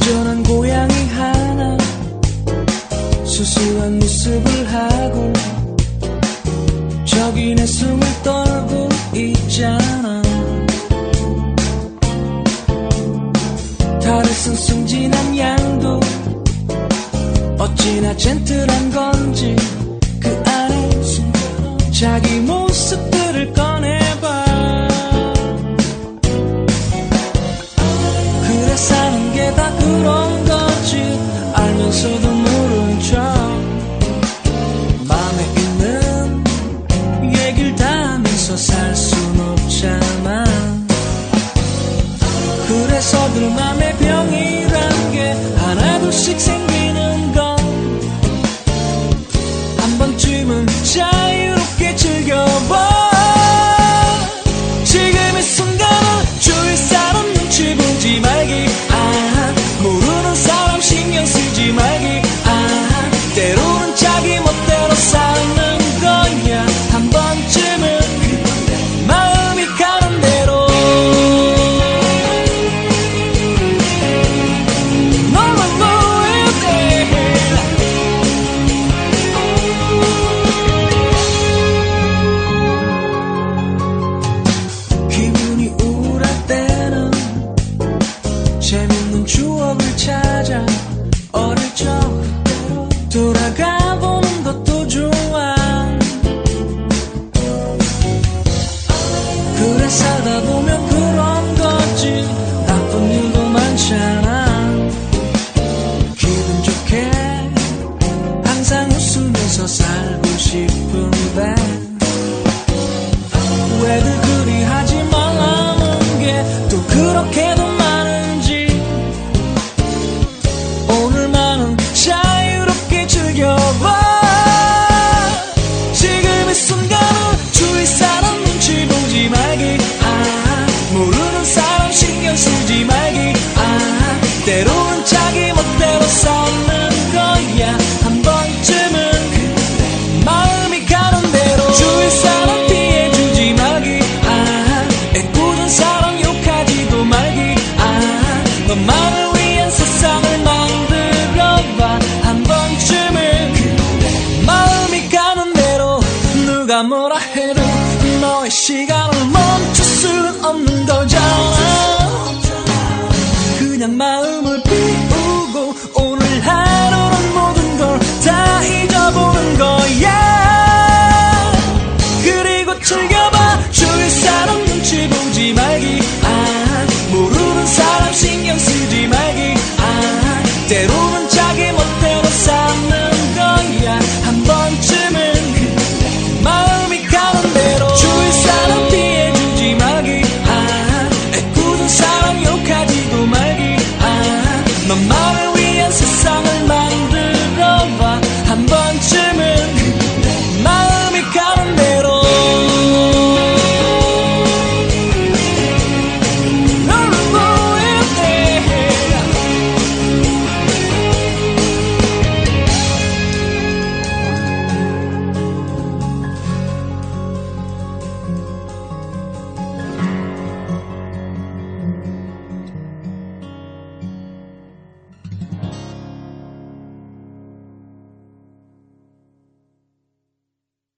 온전한 고양이 하나. 수수한 모습을 하고 저기 내 숨을 떨고 있잖아. 다를 쓴 승진한 양도 어찌나 젠틀한 건지 그 안에 자기 몸 shine. llorar. 엄마를 위한 세상을 만들어봐 한 번쯤은 그래. 마음이 가는 대로 누가 뭐라 해도 너의 시간을 멈출 수는 없는 거잖아 그냥 마음